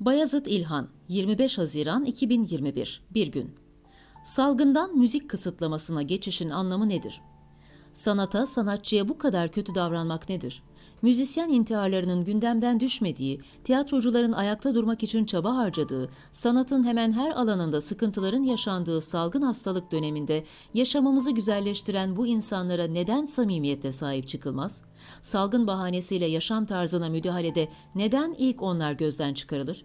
Bayazıt İlhan, 25 Haziran 2021, bir gün. Salgından müzik kısıtlamasına geçişin anlamı nedir? Sanata, sanatçıya bu kadar kötü davranmak nedir? Müzisyen intiharlarının gündemden düşmediği, tiyatrocuların ayakta durmak için çaba harcadığı, sanatın hemen her alanında sıkıntıların yaşandığı salgın hastalık döneminde yaşamımızı güzelleştiren bu insanlara neden samimiyetle sahip çıkılmaz? Salgın bahanesiyle yaşam tarzına müdahalede neden ilk onlar gözden çıkarılır?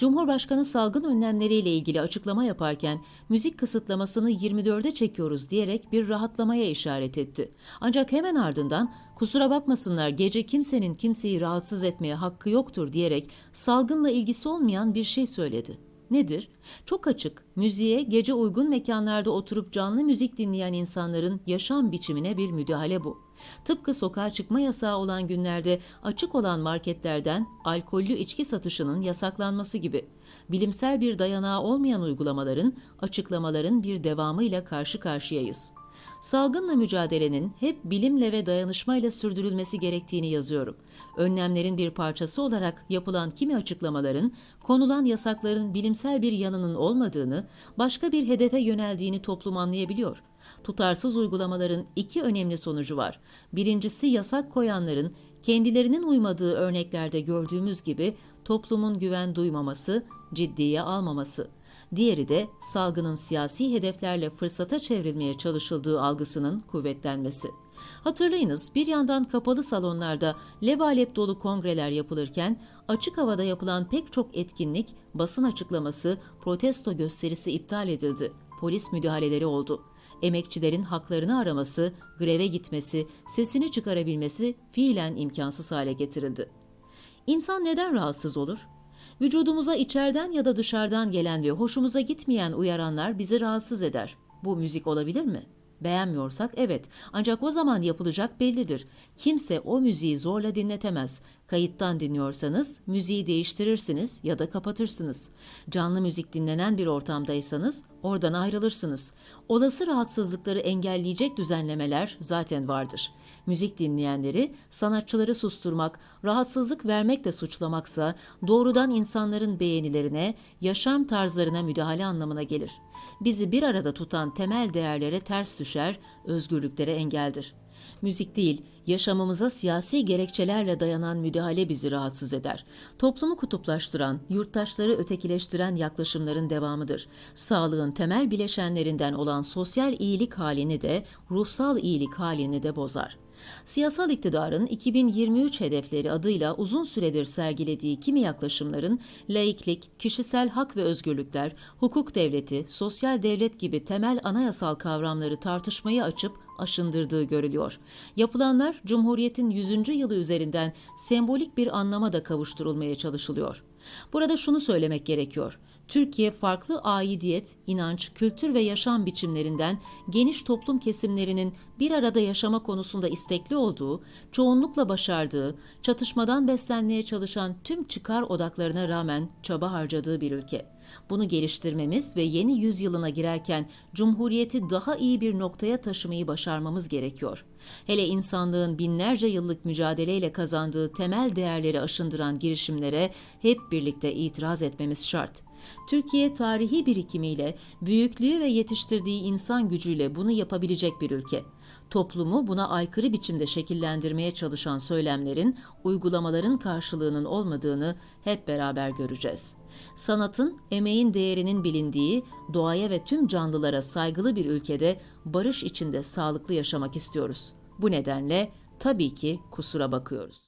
Cumhurbaşkanı salgın önlemleriyle ilgili açıklama yaparken müzik kısıtlamasını 24'e çekiyoruz diyerek bir rahatlamaya işaret etti. Ancak hemen ardından kusura bakmasınlar gece kimsenin kimseyi rahatsız etmeye hakkı yoktur diyerek salgınla ilgisi olmayan bir şey söyledi. Nedir? Çok açık, müziğe gece uygun mekanlarda oturup canlı müzik dinleyen insanların yaşam biçimine bir müdahale bu. Tıpkı sokağa çıkma yasağı olan günlerde açık olan marketlerden alkollü içki satışının yasaklanması gibi. Bilimsel bir dayanağı olmayan uygulamaların, açıklamaların bir devamıyla karşı karşıyayız. Salgınla mücadelenin hep bilimle ve dayanışmayla sürdürülmesi gerektiğini yazıyorum. Önlemlerin bir parçası olarak yapılan kimi açıklamaların, konulan yasakların bilimsel bir yanının olmadığını, başka bir hedefe yöneldiğini toplum anlayabiliyor. Tutarsız uygulamaların iki önemli sonucu var. Birincisi yasak koyanların kendilerinin uymadığı örneklerde gördüğümüz gibi toplumun güven duymaması, ciddiye almaması. Diğeri de salgının siyasi hedeflerle fırsata çevrilmeye çalışıldığı algısının kuvvetlenmesi. Hatırlayınız bir yandan kapalı salonlarda lebalep dolu kongreler yapılırken açık havada yapılan pek çok etkinlik, basın açıklaması, protesto gösterisi iptal edildi. Polis müdahaleleri oldu. Emekçilerin haklarını araması, greve gitmesi, sesini çıkarabilmesi fiilen imkansız hale getirildi. İnsan neden rahatsız olur? Vücudumuza içeriden ya da dışarıdan gelen ve hoşumuza gitmeyen uyaranlar bizi rahatsız eder. Bu müzik olabilir mi? Beğenmiyorsak evet. Ancak o zaman yapılacak bellidir. Kimse o müziği zorla dinletemez. Kayıttan dinliyorsanız müziği değiştirirsiniz ya da kapatırsınız. Canlı müzik dinlenen bir ortamdaysanız oradan ayrılırsınız. Olası rahatsızlıkları engelleyecek düzenlemeler zaten vardır. Müzik dinleyenleri sanatçıları susturmak, rahatsızlık vermekle suçlamaksa doğrudan insanların beğenilerine, yaşam tarzlarına müdahale anlamına gelir. Bizi bir arada tutan temel değerlere ters düşer, özgürlüklere engeldir. Müzik değil, yaşamımıza siyasi gerekçelerle dayanan müdahale bizi rahatsız eder. Toplumu kutuplaştıran, yurttaşları ötekileştiren yaklaşımların devamıdır. Sağlığın temel bileşenlerinden olan sosyal iyilik halini de, ruhsal iyilik halini de bozar. Siyasal iktidarın 2023 hedefleri adıyla uzun süredir sergilediği kimi yaklaşımların laiklik, kişisel hak ve özgürlükler, hukuk devleti, sosyal devlet gibi temel anayasal kavramları tartışmayı açıp aşındırdığı görülüyor. Yapılanlar Cumhuriyet'in 100. yılı üzerinden sembolik bir anlama da kavuşturulmaya çalışılıyor. Burada şunu söylemek gerekiyor. Türkiye farklı aidiyet, inanç, kültür ve yaşam biçimlerinden geniş toplum kesimlerinin bir arada yaşama konusunda istekli olduğu, çoğunlukla başardığı, çatışmadan beslenmeye çalışan tüm çıkar odaklarına rağmen çaba harcadığı bir ülke. Bunu geliştirmemiz ve yeni yüzyılına girerken Cumhuriyeti daha iyi bir noktaya taşımayı başarmamız gerekiyor. Hele insanlığın binlerce yıllık mücadeleyle kazandığı temel değerleri aşındıran girişimlere hep birlikte itiraz etmemiz şart. Türkiye tarihi birikimiyle, büyüklüğü ve yetiştirdiği insan gücüyle bunu yapabilecek bir ülke. Toplumu buna aykırı biçimde şekillendirmeye çalışan söylemlerin, uygulamaların karşılığının olmadığını hep beraber göreceğiz. Sanatın, emeğin değerinin bilindiği, doğaya ve tüm canlılara saygılı bir ülkede barış içinde sağlıklı yaşamak istiyoruz. Bu nedenle tabii ki kusura bakıyoruz.